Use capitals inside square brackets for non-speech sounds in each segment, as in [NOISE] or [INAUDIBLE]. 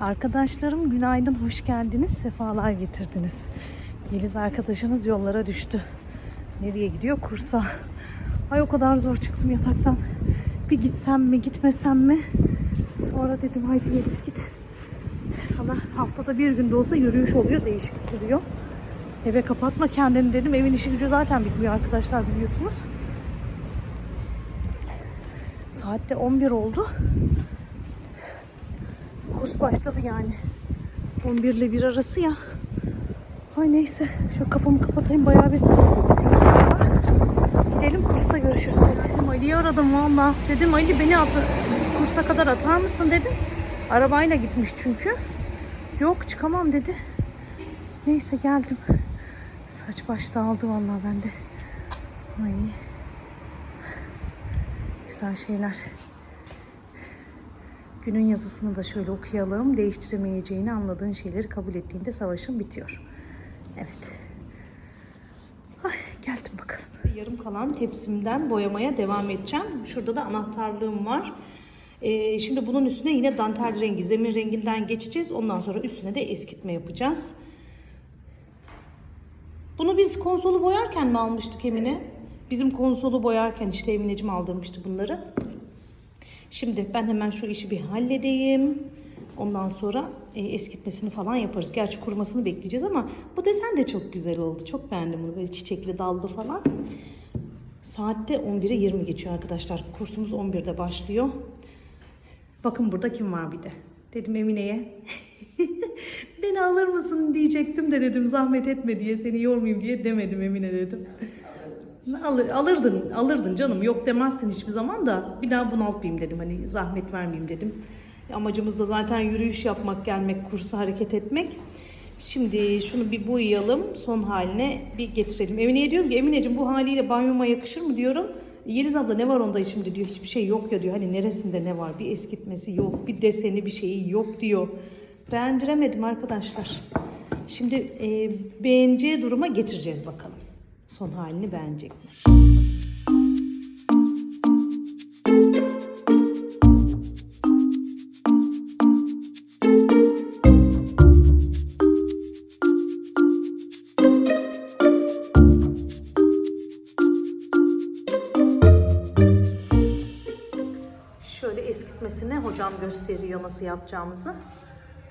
Arkadaşlarım günaydın, hoş geldiniz, sefalar getirdiniz. Yeliz arkadaşınız yollara düştü. Nereye gidiyor? Kursa. Ay o kadar zor çıktım yataktan. Bir gitsem mi, gitmesem mi? Sonra dedim haydi Yeliz git. Sana haftada bir günde olsa yürüyüş oluyor, değişik oluyor. Eve kapatma kendini dedim. Evin işi gücü zaten bitmiyor arkadaşlar biliyorsunuz. Saatte 11 oldu. Başladı yani. 11 ile 1 arası ya. Ay neyse. Şu kafamı kapatayım. Bayağı bir rüzgar var. Gidelim kursta görüşürüz hadi. Ali'yi aradım valla. Dedim Ali beni at kursa kadar atar mısın dedim. Arabayla gitmiş çünkü. Yok çıkamam dedi. Neyse geldim. Saç baş dağıldı vallahi bende. Ay. Güzel şeyler. Günün yazısını da şöyle okuyalım. Değiştiremeyeceğini anladığın şeyleri kabul ettiğinde savaşın bitiyor. Evet. Ay, geldim bakalım. Yarım kalan tepsimden boyamaya devam edeceğim. Şurada da anahtarlığım var. Ee, şimdi bunun üstüne yine dantel rengi, zemin renginden geçeceğiz. Ondan sonra üstüne de eskitme yapacağız. Bunu biz konsolu boyarken mi almıştık Emine? Bizim konsolu boyarken işte Emineciğim aldırmıştı bunları. Şimdi ben hemen şu işi bir halledeyim. Ondan sonra e, eskitmesini falan yaparız. Gerçi kurumasını bekleyeceğiz ama bu desen de çok güzel oldu. Çok beğendim bunu. Böyle çiçekli dallı falan. Saatte 11'e 20 geçiyor arkadaşlar. Kursumuz 11'de başlıyor. Bakın burada kim var bir de. Dedim Emine'ye. [LAUGHS] Beni alır mısın diyecektim de dedim zahmet etme diye seni yormayayım diye demedim Emine dedim. Alır, alırdın, alırdın canım. Yok demezsin hiçbir zaman da bir daha bunaltmayayım dedim. Hani zahmet vermeyeyim dedim. Amacımız da zaten yürüyüş yapmak, gelmek, kursa hareket etmek. Şimdi şunu bir boyayalım. Son haline bir getirelim. Emine'ye diyorum ki Emineciğim bu haliyle banyoma yakışır mı diyorum. Yeliz abla ne var onda şimdi diyor. Hiçbir şey yok ya diyor. Hani neresinde ne var? Bir eskitmesi yok. Bir deseni bir şeyi yok diyor. Beğendiremedim arkadaşlar. Şimdi e, beğeneceği duruma getireceğiz bakalım. Son halini beğenecek mi? Şöyle eskitmesini hocam gösteriyor nasıl yapacağımızı.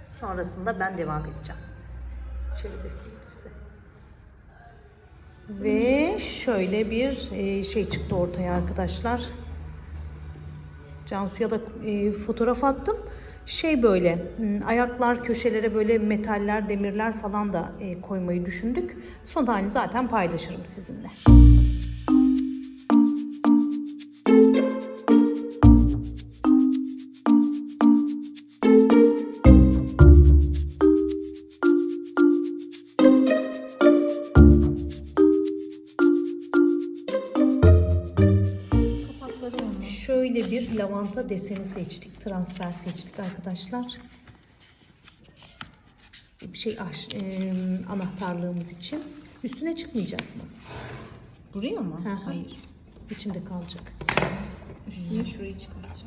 Sonrasında ben devam edeceğim. Şöyle göstereyim size. Ve şöyle bir e, şey çıktı ortaya arkadaşlar. Cansu'ya da e, fotoğraf attım. Şey böyle ayaklar köşelere böyle metaller, demirler falan da e, koymayı düşündük. Son halini zaten paylaşırım sizinle. Şöyle lavanta deseni seçtik. Transfer seçtik arkadaşlar. Bir şey e, anahtarlığımız için. Üstüne çıkmayacak mı? Buraya mı? Hı. Hayır. İçinde kalacak. Üstüne şurayı çıkaracağız.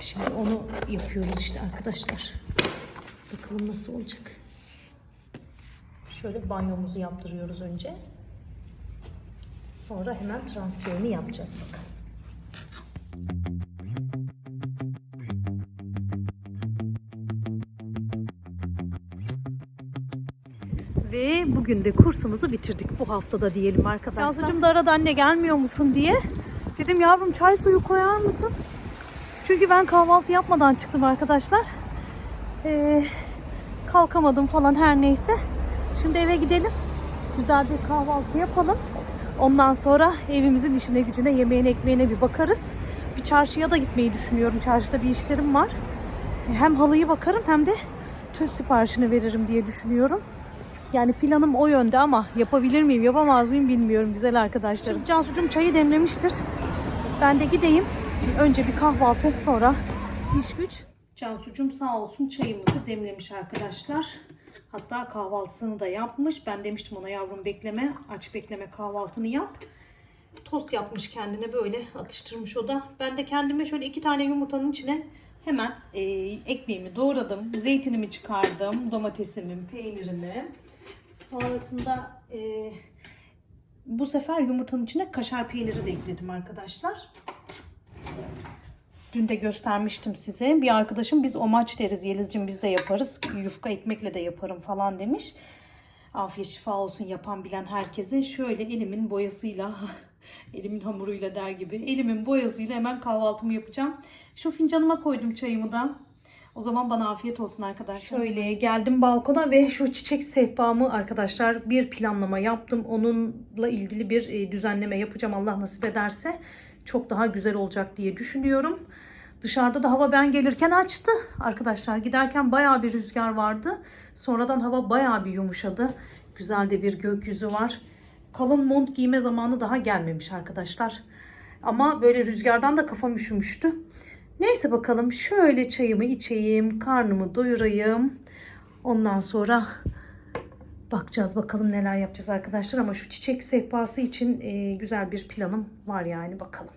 Şimdi onu yapıyoruz işte arkadaşlar. Bakalım nasıl olacak. Şöyle banyomuzu yaptırıyoruz önce. Sonra hemen transferini yapacağız bakalım. Ve bugün de kursumuzu bitirdik bu haftada diyelim arkadaşlar. Cansucuğum da aradı anne gelmiyor musun diye. Dedim yavrum çay suyu koyar mısın? Çünkü ben kahvaltı yapmadan çıktım arkadaşlar. Ee, kalkamadım falan her neyse. Şimdi eve gidelim. Güzel bir kahvaltı yapalım. Ondan sonra evimizin işine gücüne, yemeğine, ekmeğine bir bakarız. Çarşıya da gitmeyi düşünüyorum. Çarşıda bir işlerim var. Hem halıyı bakarım hem de tül siparişini veririm diye düşünüyorum. Yani planım o yönde ama yapabilir miyim, yapamaz mıyım bilmiyorum güzel arkadaşlarım. Cansucuğum çayı demlemiştir. Ben de gideyim. Önce bir kahvaltı sonra iş güç. Cansucuğum sağ olsun çayımızı demlemiş arkadaşlar. Hatta kahvaltısını da yapmış. Ben demiştim ona yavrum bekleme, aç bekleme kahvaltını yap. Tost yapmış kendine böyle atıştırmış o da. Ben de kendime şöyle iki tane yumurtanın içine Hemen e, ekmeğimi doğradım. Zeytinimi çıkardım. Domatesimi, peynirimi. Sonrasında e, bu sefer yumurtanın içine kaşar peyniri de ekledim arkadaşlar. Dün de göstermiştim size. Bir arkadaşım biz omaç deriz Yeliz'cim biz de yaparız. Yufka ekmekle de yaparım falan demiş. Afiyet şifa olsun yapan bilen herkese. Şöyle elimin boyasıyla, [LAUGHS] elimin hamuruyla der gibi. Elimin boyasıyla hemen kahvaltımı yapacağım. Şu fincanıma koydum çayımı da. O zaman bana afiyet olsun arkadaşlar. Şöyle geldim balkona ve şu çiçek sehpamı arkadaşlar bir planlama yaptım. Onunla ilgili bir e, düzenleme yapacağım Allah nasip ederse. Çok daha güzel olacak diye düşünüyorum. Dışarıda da hava ben gelirken açtı. Arkadaşlar giderken bayağı bir rüzgar vardı. Sonradan hava bayağı bir yumuşadı. Güzel de bir gökyüzü var. Kalın mont giyme zamanı daha gelmemiş arkadaşlar. Ama böyle rüzgardan da kafam üşümüştü. Neyse bakalım şöyle çayımı içeyim, karnımı doyurayım. Ondan sonra bakacağız bakalım neler yapacağız arkadaşlar. Ama şu çiçek sehpası için e, güzel bir planım var yani bakalım.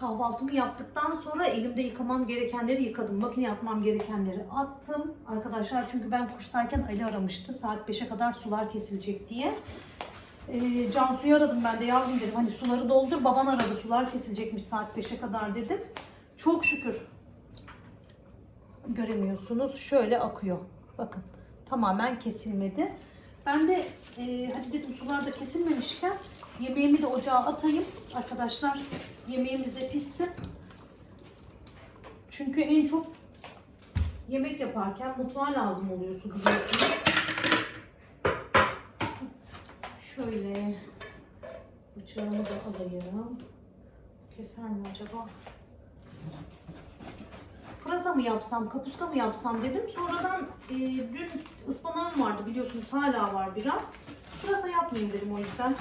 Kahvaltımı yaptıktan sonra elimde yıkamam gerekenleri yıkadım. Makine atmam gerekenleri attım. Arkadaşlar çünkü ben kurstayken Ali aramıştı. Saat 5'e kadar sular kesilecek diye. Ee, Cansu'yu aradım ben de yavrum dedim. Hani suları doldur. Baban aradı sular kesilecekmiş saat 5'e kadar dedim. Çok şükür göremiyorsunuz. Şöyle akıyor. Bakın tamamen kesilmedi. Ben de e, hadi dedim sular da kesilmemişken yemeğimi de ocağa atayım. Arkadaşlar yemeğimiz de pişsin. Çünkü en çok yemek yaparken mutfağa lazım oluyor su biliyorsunuz. Şöyle bıçağımı da alayım. Keser mi acaba? Pırasa mı yapsam, kapuska mı yapsam dedim. Sonradan e, dün ıspanağım vardı biliyorsunuz hala var biraz. Pırasa yapmayayım dedim o yüzden.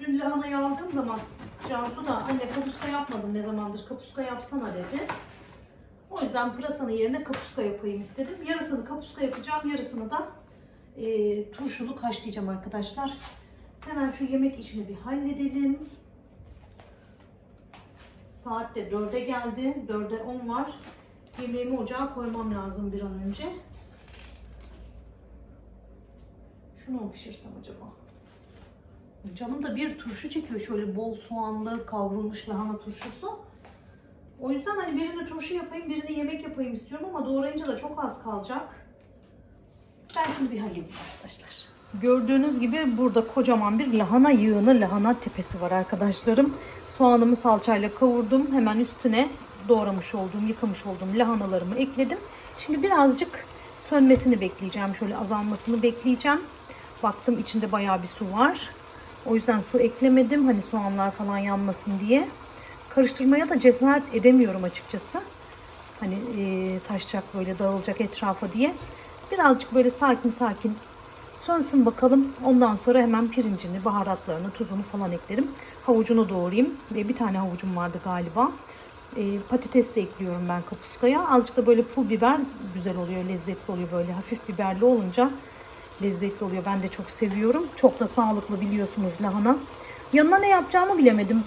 Dün lahanayı aldığım zaman Cansu da anne kapuska yapmadım ne zamandır kapuska yapsana dedi. O yüzden pırasanın yerine kapuska yapayım istedim. Yarısını kapuska yapacağım, yarısını da e, turşuluk haşlayacağım arkadaşlar. Hemen şu yemek işini bir halledelim. Saat de 4'e geldi. 4'e 10 var. Yemeğimi ocağa koymam lazım bir an önce. Şunu mu pişirsem acaba? Canım da bir turşu çekiyor şöyle bol soğanlı kavrulmuş lahana turşusu. O yüzden hani birini turşu yapayım, birini yemek yapayım istiyorum ama doğrayınca da çok az kalacak. Ben şunu bir halledeyim arkadaşlar. Gördüğünüz gibi burada kocaman bir lahana yığını, lahana tepesi var arkadaşlarım. Soğanımı salçayla kavurdum. Hemen üstüne doğramış olduğum, yıkamış olduğum lahanalarımı ekledim. Şimdi birazcık sönmesini bekleyeceğim. Şöyle azalmasını bekleyeceğim. Baktım içinde bayağı bir su var. O yüzden su eklemedim. Hani soğanlar falan yanmasın diye. Karıştırmaya da cesaret edemiyorum açıkçası. Hani e, taşacak böyle dağılacak etrafa diye. Birazcık böyle sakin sakin sönsün bakalım. Ondan sonra hemen pirincini, baharatlarını, tuzunu falan eklerim. Havucunu doğrayayım. Ve bir tane havucum vardı galiba. E, patates de ekliyorum ben kapuskaya. Azıcık da böyle pul biber güzel oluyor, lezzetli oluyor böyle. Hafif biberli olunca lezzetli oluyor. Ben de çok seviyorum. Çok da sağlıklı biliyorsunuz lahana. Yanına ne yapacağımı bilemedim.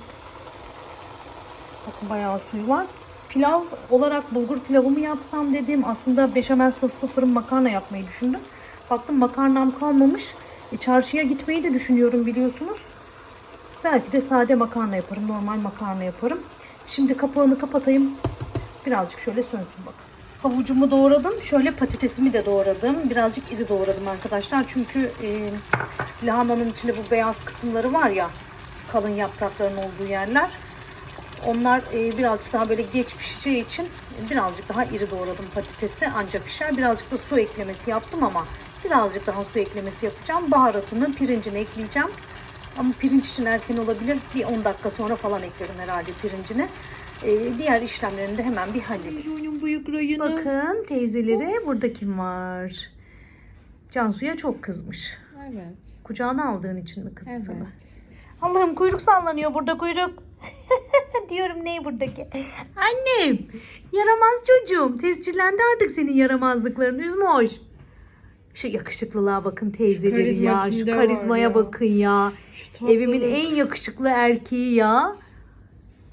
Bakın bayağı suyu var. Pilav olarak bulgur pilavımı yapsam dedim. Aslında beşamel soslu fırın makarna yapmayı düşündüm. Baktım makarnam kalmamış. E, çarşıya gitmeyi de düşünüyorum biliyorsunuz. Belki de sade makarna yaparım. Normal makarna yaparım. Şimdi kapağını kapatayım. Birazcık şöyle sönsün bak. Havucumu doğradım. Şöyle patatesimi de doğradım. Birazcık iri doğradım arkadaşlar. Çünkü e, lahananın içinde bu beyaz kısımları var ya. Kalın yaprakların olduğu yerler. Onlar e, birazcık daha böyle geç pişeceği için birazcık daha iri doğradım patatesi ancak pişer. Birazcık da su eklemesi yaptım ama birazcık daha su eklemesi yapacağım. Baharatını, pirincini ekleyeceğim. Ama pirinç için erken olabilir. Bir 10 dakika sonra falan eklerim herhalde pirincini. E, diğer işlemlerini de hemen bir halledeyim. Onun bıyıklarını. Bakın teyzeleri burada kim var? Cansu'ya çok kızmış. Evet. Kucağına aldığın için mi kızdı Evet. sana? Allah'ım kuyruk sallanıyor burada kuyruk. [LAUGHS] Diyorum ney buradaki? Annem yaramaz çocuğum. Tescillendi artık senin yaramazlıkların. Üzme hoş. Şu yakışıklılığa bakın teyzeleri karizma ya. Şu karizmaya ya? bakın ya. Şu Evimin en yakışıklı erkeği ya.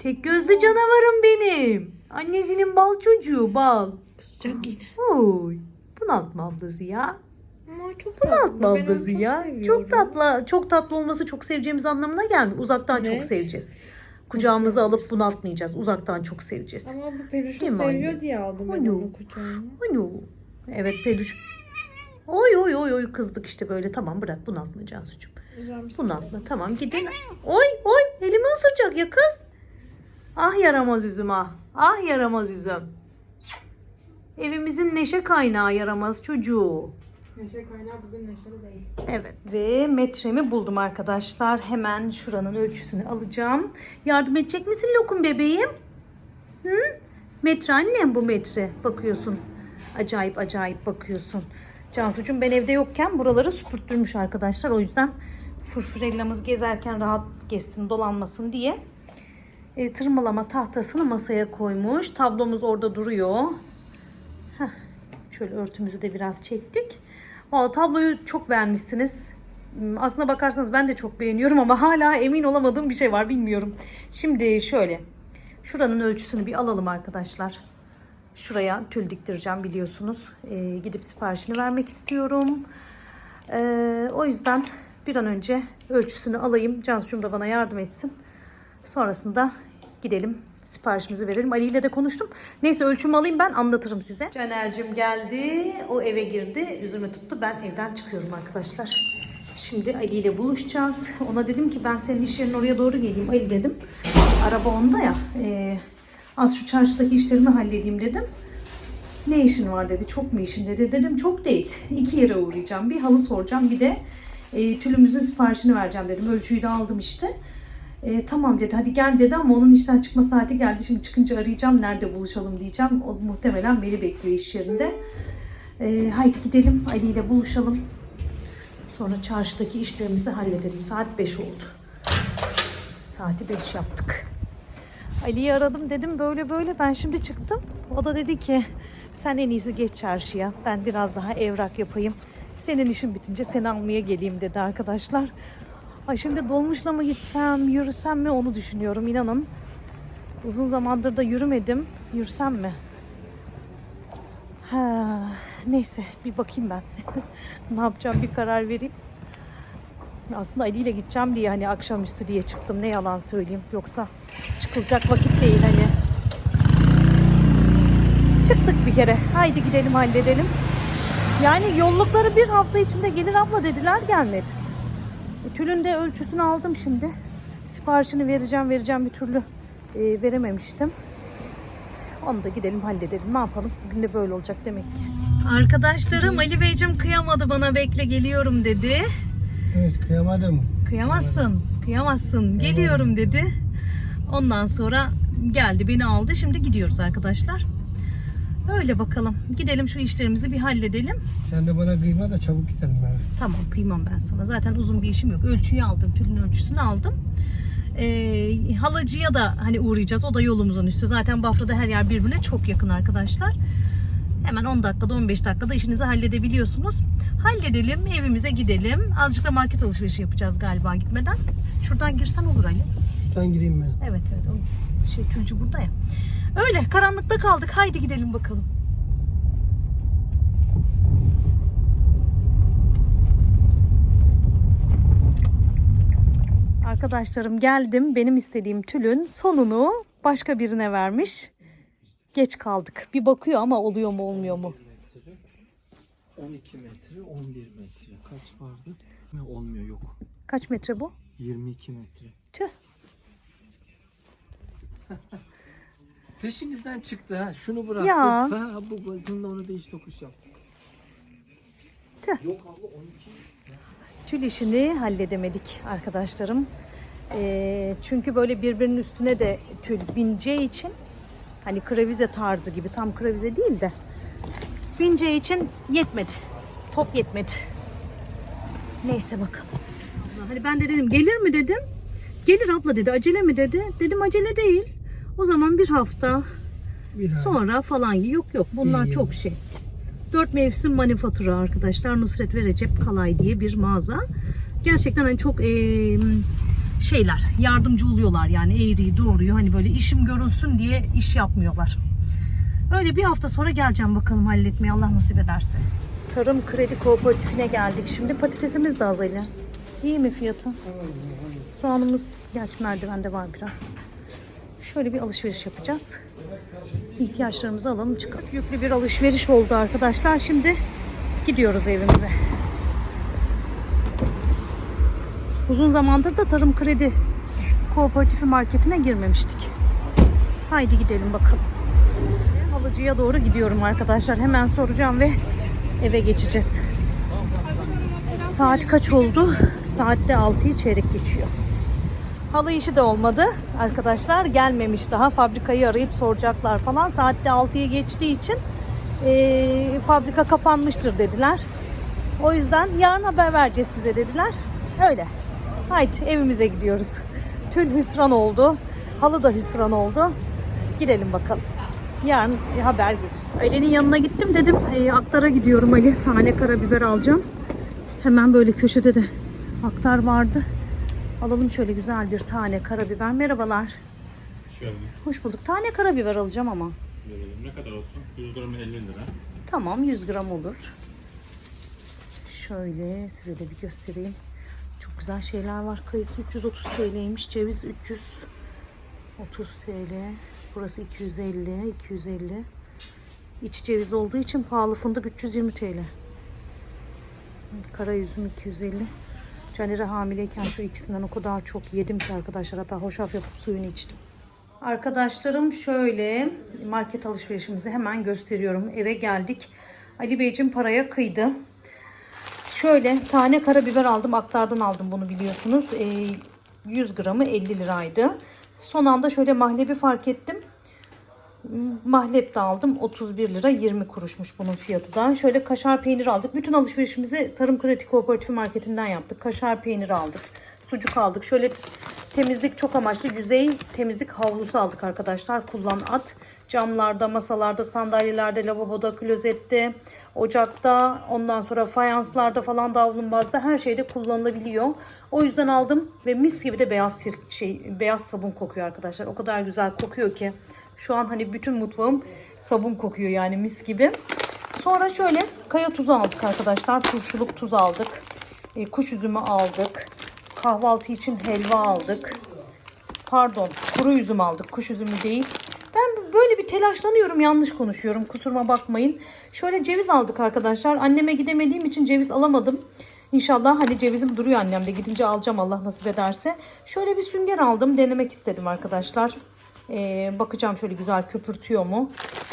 Tek gözlü canavarım benim. Annesinin bal çocuğu bal. Kızacak yine. Oy. Bunaltma ablası ya. Ama çok Bunaltma tatlı. Onu ablası çok ya. seviyorum. Çok tatlı. Çok tatlı olması çok seveceğimiz anlamına gelmiyor. Uzaktan Ne? çok seveceğiz. Kucağımıza alıp bunaltmayacağız. Uzaktan çok seveceğiz. Ama bu peluşu Değil seviyor anne? diye aldım ben Alo. onu kucağıma. Evet peluş. Oy oy oy oy kızdık işte böyle. Tamam bırak bunaltma Cansucuğum. Bunaltma tamam gidin. Oy oy elimi ısıracak ya kız. Ah yaramaz üzüm ah. Ah yaramaz üzüm. Evimizin neşe kaynağı yaramaz çocuğu. Neşe kaynağı bugün neşeli değil. Evet ve metremi buldum arkadaşlar. Hemen şuranın ölçüsünü alacağım. Yardım edecek misin lokum bebeğim? Hı? Metre annem bu metre. Bakıyorsun. Acayip acayip bakıyorsun. Cansucuğum ben evde yokken buraları süpürttürmüş arkadaşlar. O yüzden fırfırellamız gezerken rahat gezsin dolanmasın diye. E, tırmalama tahtasını masaya koymuş. Tablomuz orada duruyor. Heh, şöyle örtümüzü de biraz çektik. Valla tabloyu çok beğenmişsiniz. Hmm, Aslına bakarsanız ben de çok beğeniyorum ama hala emin olamadığım bir şey var bilmiyorum. Şimdi şöyle. Şuranın ölçüsünü bir alalım arkadaşlar. Şuraya tül diktireceğim biliyorsunuz. Ee, gidip siparişini vermek istiyorum. Ee, o yüzden bir an önce ölçüsünü alayım. Cansucuğum da bana yardım etsin. Sonrasında gidelim siparişimizi verelim. Ali ile de konuştum. Neyse ölçümü alayım ben anlatırım size. Caner'cim geldi. O eve girdi. Yüzümü tuttu. Ben evden çıkıyorum arkadaşlar. Şimdi Ali ile buluşacağız. Ona dedim ki ben senin iş yerinin oraya doğru geleyim Ali dedim. Araba onda ya. Ee, az şu çarşıdaki işlerimi halledeyim dedim. Ne işin var dedi. Çok mu işin dedi. Dedim çok değil. İki yere uğrayacağım. Bir halı soracağım. Bir de e, tülümüzün siparişini vereceğim dedim. Ölçüyü de aldım işte. E, tamam dedi hadi gel dedi ama onun işten çıkma saati geldi. Şimdi çıkınca arayacağım nerede buluşalım diyeceğim. O muhtemelen beni bekliyor iş yerinde. E, haydi gidelim Ali ile buluşalım. Sonra çarşıdaki işlerimizi halledelim. Saat 5 oldu. Saati 5 yaptık. Ali'yi aradım dedim böyle böyle ben şimdi çıktım. O da dedi ki sen en iyisi geç çarşıya. Ben biraz daha evrak yapayım. Senin işin bitince seni almaya geleyim dedi arkadaşlar. Ay şimdi dolmuşla mı gitsem, yürüsem mi onu düşünüyorum inanın. Uzun zamandır da yürümedim. Yürüsem mi? Ha, neyse bir bakayım ben. [LAUGHS] ne yapacağım bir karar vereyim. Aslında Ali ile gideceğim diye hani akşamüstü diye çıktım. Ne yalan söyleyeyim. Yoksa çıkılacak vakit değil hani. Çıktık bir kere. Haydi gidelim halledelim. Yani yollukları bir hafta içinde gelir abla dediler gelmedi. Tülün de ölçüsünü aldım şimdi. Siparişini vereceğim vereceğim bir türlü e, verememiştim. Onu da gidelim halledelim. Ne yapalım? Bugün de böyle olacak demek ki. Arkadaşlarım Ali Beyciğim kıyamadı bana bekle geliyorum dedi. Evet kıyamadım. Kıyamazsın, kıyamazsın. Geliyorum dedi. Ondan sonra geldi beni aldı. Şimdi gidiyoruz arkadaşlar. Öyle bakalım. Gidelim şu işlerimizi bir halledelim. Sen de bana kıyma da çabuk gidelim ben. Tamam kıymam ben sana. Zaten uzun bir işim yok. Ölçüyü aldım. Tülün ölçüsünü aldım. Ee, halacıya da hani uğrayacağız. O da yolumuzun üstü. Zaten Bafra'da her yer birbirine çok yakın arkadaşlar. Hemen 10 dakikada 15 dakikada işinizi halledebiliyorsunuz. Halledelim, evimize gidelim. Azıcık da market alışverişi yapacağız galiba gitmeden. Şuradan girsen olur Ali. Şuradan gireyim ben. Evet evet o şey tülcü burada ya. Öyle karanlıkta kaldık. Haydi gidelim bakalım. Arkadaşlarım geldim. Benim istediğim tülün sonunu başka birine vermiş. Geç kaldık. Bir bakıyor ama oluyor mu olmuyor mu? 12 metre, 11 metre. Kaç vardı? Olmuyor yok. Kaç metre bu? 22 metre. Tüh. [LAUGHS] Peşinizden çıktı ha. Şunu bıraktık. Ya. Ha, bu, bu bunda onu değiş tokuş yaptık. Tüh. Yok abla 12. Tül işini halledemedik arkadaşlarım. Ee, çünkü böyle birbirinin üstüne de tül bineceği için hani kravize tarzı gibi tam kravize değil de bineceği için yetmedi. Top yetmedi. Neyse bakalım. Hani ben de dedim gelir mi dedim. Gelir abla dedi. Acele mi dedi. Dedim acele değil. O zaman bir hafta Bir sonra falan yok yok bunlar İyi. çok şey. Dört mevsim manifatura arkadaşlar. Nusret ve Recep Kalay diye bir mağaza. Gerçekten hani çok eee, şeyler yardımcı oluyorlar yani eğriyi doğruyu hani böyle işim görülsün diye iş yapmıyorlar. Öyle bir hafta sonra geleceğim bakalım halletmeye Allah nasip ederse. Tarım Kredi Kooperatifine geldik. Şimdi patatesimiz de az Ali. İyi mi fiyatı? Soğanımız gerçi merdivende var biraz. Şöyle bir alışveriş yapacağız. İhtiyaçlarımızı alalım çıkalım. Yüklü bir alışveriş oldu arkadaşlar. Şimdi gidiyoruz evimize. Uzun zamandır da Tarım Kredi Kooperatifi marketine girmemiştik. Haydi gidelim bakalım. Halıcıya doğru gidiyorum arkadaşlar. Hemen soracağım ve eve geçeceğiz. Saat kaç oldu? Saatte 6'yı çeyrek geçiyor. Halı işi de olmadı arkadaşlar. Gelmemiş daha. Fabrikayı arayıp soracaklar falan. Saatte 6'yı geçtiği için eee, fabrika kapanmıştır dediler. O yüzden yarın haber vereceğiz size dediler. Öyle. Haydi evimize gidiyoruz. Tül hüsran oldu. Halı da hüsran oldu. Gidelim bakalım. Yarın haber gelir. Ali'nin yanına gittim dedim. E, aktara gidiyorum Ali. Tane karabiber alacağım. Hemen böyle köşede de aktar vardı. Alalım şöyle güzel bir tane karabiber. Merhabalar. Hoş geldiniz. Hoş bulduk. Tane karabiber alacağım ama. Verelim. Ne kadar olsun? 100 gramı 50 lira. Tamam 100 gram olur. Şöyle size de bir göstereyim. Çok güzel şeyler var. Kayısı 330 TL'ymiş. Ceviz 330 TL. Burası 250, 250. İç ceviz olduğu için pahalı fındık 320 TL. Kara üzüm 250. Caner'e hamileyken şu ikisinden o kadar çok yedim ki arkadaşlar. Hatta hoşaf yapıp suyunu içtim. Arkadaşlarım şöyle market alışverişimizi hemen gösteriyorum. Eve geldik. Ali Beyciğim paraya kıydı. Şöyle tane karabiber aldım. Aktardan aldım bunu biliyorsunuz. Ee, 100 gramı 50 liraydı. Son anda şöyle mahlebi fark ettim. Mahlep de aldım. 31 lira 20 kuruşmuş bunun fiyatı da. Şöyle kaşar peynir aldık. Bütün alışverişimizi Tarım Kredi Kooperatifi marketinden yaptık. Kaşar peyniri aldık. Sucuk aldık. Şöyle temizlik çok amaçlı yüzey temizlik havlusu aldık arkadaşlar. Kullan at. Camlarda, masalarda, sandalyelerde, lavaboda, klozette, ocakta, ondan sonra fayanslarda falan davlumbazda her şeyde kullanılabiliyor. O yüzden aldım ve mis gibi de beyaz sirk şey beyaz sabun kokuyor arkadaşlar. O kadar güzel kokuyor ki şu an hani bütün mutfağım sabun kokuyor yani mis gibi. Sonra şöyle kaya tuzu aldık arkadaşlar. Turşuluk tuz aldık. E, kuş üzümü aldık. Kahvaltı için helva aldık. Pardon kuru üzüm aldık. Kuş üzümü değil. Ben böyle bir telaşlanıyorum yanlış konuşuyorum kusuruma bakmayın. Şöyle ceviz aldık arkadaşlar. Anneme gidemediğim için ceviz alamadım. İnşallah hani cevizim duruyor annemde. Gidince alacağım Allah nasip ederse. Şöyle bir sünger aldım. Denemek istedim arkadaşlar. Ee, bakacağım şöyle güzel köpürtüyor mu.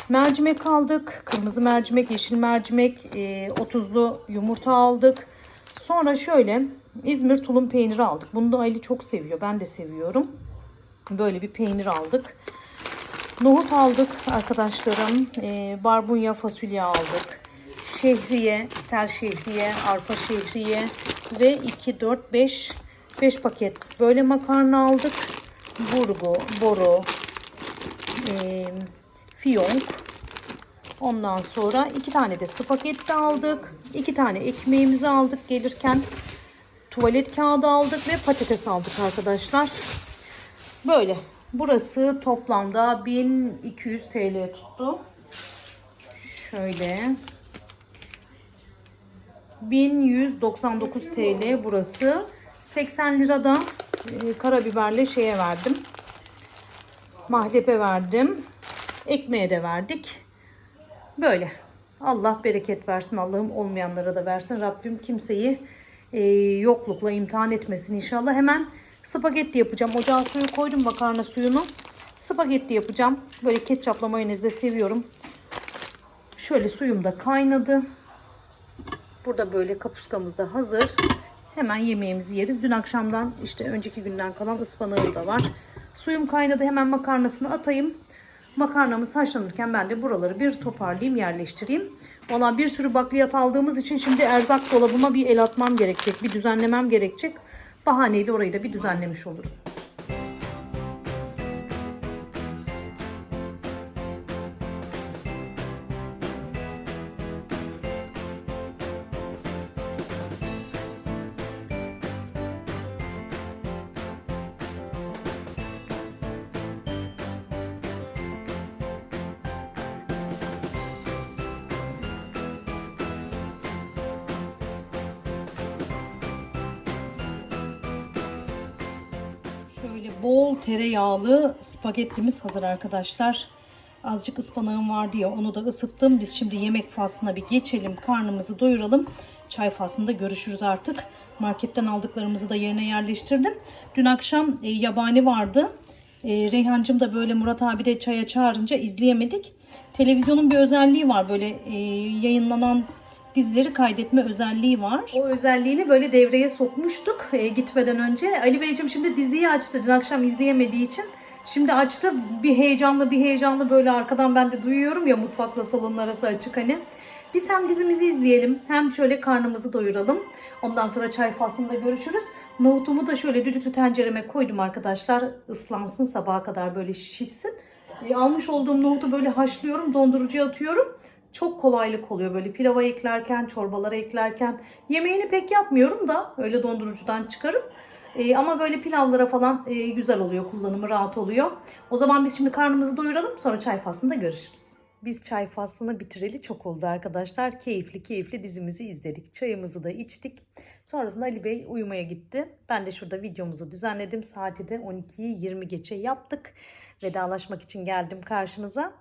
Mercimek aldık. Kırmızı mercimek, yeşil mercimek, e, 30'lu yumurta aldık. Sonra şöyle İzmir tulum peyniri aldık. Bunu da Ali çok seviyor. Ben de seviyorum. Böyle bir peynir aldık. Nohut aldık arkadaşlarım. Ee, barbunya fasulye aldık. Şehriye, tel şehriye, arpa şehriye ve 2, 4, 5, 5 paket böyle makarna aldık. Burgu, boru, e, fiyonk. Ondan sonra iki tane de spagetti aldık. iki tane ekmeğimizi aldık gelirken. Tuvalet kağıdı aldık ve patates aldık arkadaşlar. Böyle. Burası toplamda 1200 TL tuttu. Şöyle. 1199 TL burası. 80 lirada e, karabiberle şeye verdim. Mahlepe verdim. Ekmeğe de verdik. Böyle. Allah bereket versin. Allah'ım olmayanlara da versin. Rabbim kimseyi e, yoklukla imtihan etmesin inşallah. Hemen spagetti yapacağım. Ocağa suyu koydum makarna suyunu. Spagetti yapacağım. Böyle ketçapla mayonez de seviyorum. Şöyle suyum da kaynadı. Burada böyle kapuskamız da hazır. Hemen yemeğimizi yeriz. Dün akşamdan işte önceki günden kalan ıspanağım da var. Suyum kaynadı. Hemen makarnasını atayım. Makarnamız haşlanırken ben de buraları bir toparlayayım, yerleştireyim. Valla bir sürü bakliyat aldığımız için şimdi erzak dolabıma bir el atmam gerekecek. Bir düzenlemem gerekecek. Bahaneyle orayı da bir düzenlemiş olurum. Bol tereyağlı spagettimiz hazır arkadaşlar. Azıcık ıspanağım vardı ya onu da ısıttım. Biz şimdi yemek faslına bir geçelim. Karnımızı doyuralım. Çay faslında görüşürüz artık. Marketten aldıklarımızı da yerine yerleştirdim. Dün akşam e, yabani vardı. E, Reyhancığım da böyle Murat abi de çaya çağırınca izleyemedik. Televizyonun bir özelliği var. Böyle e, yayınlanan dizileri kaydetme özelliği var. O özelliğini böyle devreye sokmuştuk e, gitmeden önce. Ali Beyciğim şimdi diziyi açtı dün akşam izleyemediği için. Şimdi açtı bir heyecanlı bir heyecanlı böyle arkadan ben de duyuyorum ya mutfakla salonun arası açık hani. Biz hem dizimizi izleyelim hem şöyle karnımızı doyuralım. Ondan sonra çay faslında görüşürüz. Nohutumu da şöyle düdüklü tencereme koydum arkadaşlar. Islansın sabaha kadar böyle şişsin. E, almış olduğum nohutu böyle haşlıyorum dondurucuya atıyorum. Çok kolaylık oluyor böyle pilava eklerken, çorbalara eklerken. Yemeğini pek yapmıyorum da öyle dondurucudan çıkarıp. Ee, ama böyle pilavlara falan e, güzel oluyor, kullanımı rahat oluyor. O zaman biz şimdi karnımızı doyuralım, sonra çay faslında görüşürüz. Biz çay faslını bitireli çok oldu arkadaşlar. Keyifli keyifli dizimizi izledik. Çayımızı da içtik. Sonrasında Ali Bey uyumaya gitti. Ben de şurada videomuzu düzenledim. Saati de 12'yi 20 geçe yaptık. Vedalaşmak için geldim karşınıza.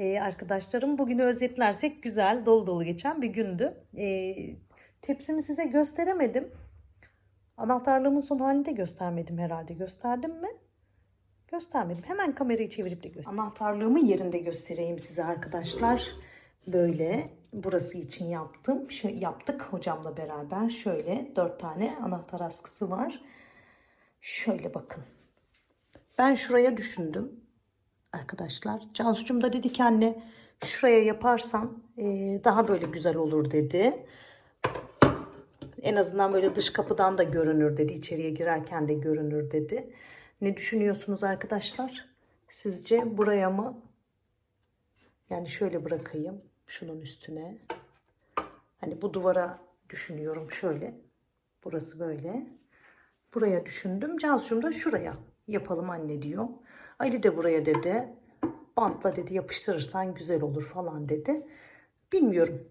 Ee, arkadaşlarım bugünü özetlersek güzel, dolu dolu geçen bir gündü. Ee, tepsimi size gösteremedim. Anahtarlığımın son halini de göstermedim herhalde. Gösterdim mi? Göstermedim. Hemen kamerayı çevirip de göstereyim. Anahtarlığımı yerinde göstereyim size arkadaşlar. Böyle burası için yaptım. Şöyle yaptık hocamla beraber. Şöyle dört tane anahtar askısı var. Şöyle bakın. Ben şuraya düşündüm arkadaşlar. Cansu'cum da dedi ki anne şuraya yaparsan eee, daha böyle güzel olur dedi. En azından böyle dış kapıdan da görünür dedi. içeriye girerken de görünür dedi. Ne düşünüyorsunuz arkadaşlar? Sizce buraya mı? Yani şöyle bırakayım. Şunun üstüne. Hani bu duvara düşünüyorum şöyle. Burası böyle. Buraya düşündüm. Cansu'cum da şuraya yapalım anne diyor. Ali de buraya dedi. Bantla dedi yapıştırırsan güzel olur falan dedi. Bilmiyorum.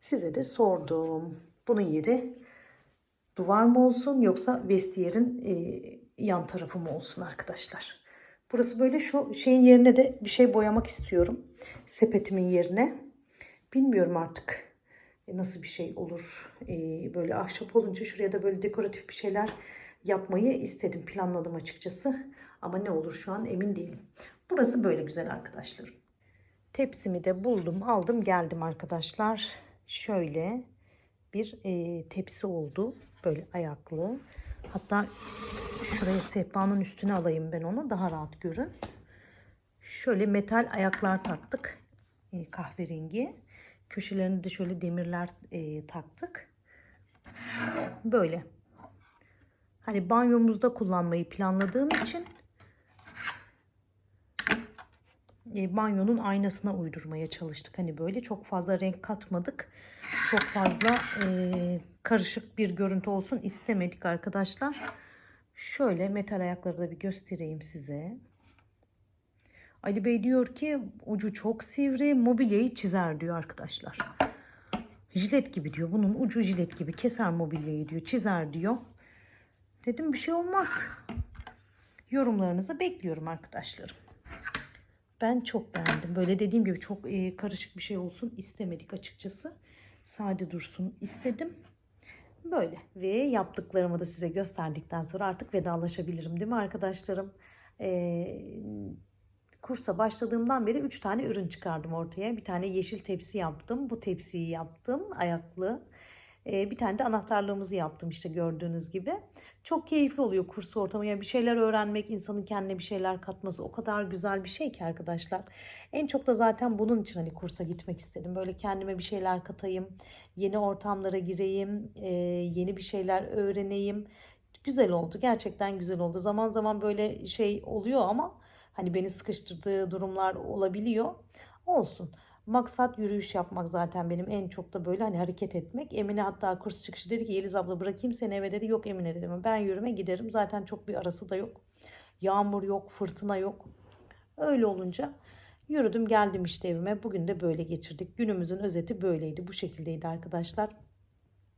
Size de sordum. Bunun yeri duvar mı olsun yoksa vestiyerin e, yan tarafı mı olsun arkadaşlar. Burası böyle şu şeyin yerine de bir şey boyamak istiyorum. Sepetimin yerine. Bilmiyorum artık e, nasıl bir şey olur. E, böyle ahşap olunca şuraya da böyle dekoratif bir şeyler yapmayı istedim. Planladım açıkçası. Ama ne olur şu an emin değilim. Burası böyle güzel arkadaşlarım. Tepsimi de buldum, aldım, geldim arkadaşlar. Şöyle bir e, tepsi oldu. Böyle ayaklı. Hatta şuraya sehpanın üstüne alayım ben onu. Daha rahat görün. Şöyle metal ayaklar taktık. E, kahverengi. Köşelerinde de şöyle demirler e, taktık. Böyle. Hani banyomuzda kullanmayı planladığım için e, banyonun aynasına uydurmaya çalıştık. Hani böyle çok fazla renk katmadık. Çok fazla e, karışık bir görüntü olsun istemedik arkadaşlar. Şöyle metal ayakları da bir göstereyim size. Ali Bey diyor ki ucu çok sivri mobilyayı çizer diyor arkadaşlar. Jilet gibi diyor. Bunun ucu jilet gibi keser mobilyayı diyor. Çizer diyor. Dedim bir şey olmaz. Yorumlarınızı bekliyorum arkadaşlarım. Ben çok beğendim. Böyle dediğim gibi çok e, karışık bir şey olsun istemedik açıkçası. Sade dursun istedim. Böyle ve yaptıklarımı da size gösterdikten sonra artık vedalaşabilirim değil mi arkadaşlarım? Ee, kursa başladığımdan beri 3 tane ürün çıkardım ortaya. Bir tane yeşil tepsi yaptım. Bu tepsiyi yaptım ayaklı. Ee, bir tane de anahtarlığımızı yaptım işte gördüğünüz gibi. Çok keyifli oluyor kurs ortamı. Yani bir şeyler öğrenmek, insanın kendine bir şeyler katması o kadar güzel bir şey ki arkadaşlar. En çok da zaten bunun için hani kursa gitmek istedim. Böyle kendime bir şeyler katayım, yeni ortamlara gireyim, e, yeni bir şeyler öğreneyim. Güzel oldu. Gerçekten güzel oldu. Zaman zaman böyle şey oluyor ama hani beni sıkıştırdığı durumlar olabiliyor. Olsun. Maksat yürüyüş yapmak zaten benim en çok da böyle hani hareket etmek. Emine hatta kurs çıkışı dedi ki Yeliz abla bırakayım seni eve dedi. Yok Emine dedim. Ben yürüme giderim. Zaten çok bir arası da yok. Yağmur yok, fırtına yok. Öyle olunca yürüdüm geldim işte evime. Bugün de böyle geçirdik. Günümüzün özeti böyleydi. Bu şekildeydi arkadaşlar.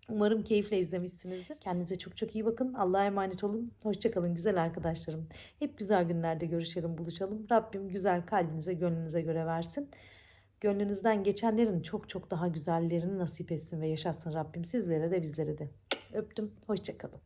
Umarım keyifle izlemişsinizdir. Kendinize çok çok iyi bakın. Allah'a emanet olun. Hoşçakalın güzel arkadaşlarım. Hep güzel günlerde görüşelim, buluşalım. Rabbim güzel kalbinize, gönlünüze göre versin. Gönlünüzden geçenlerin çok çok daha güzellerini nasip etsin ve yaşatsın Rabbim sizlere de bizlere de. Öptüm. Hoşçakalın.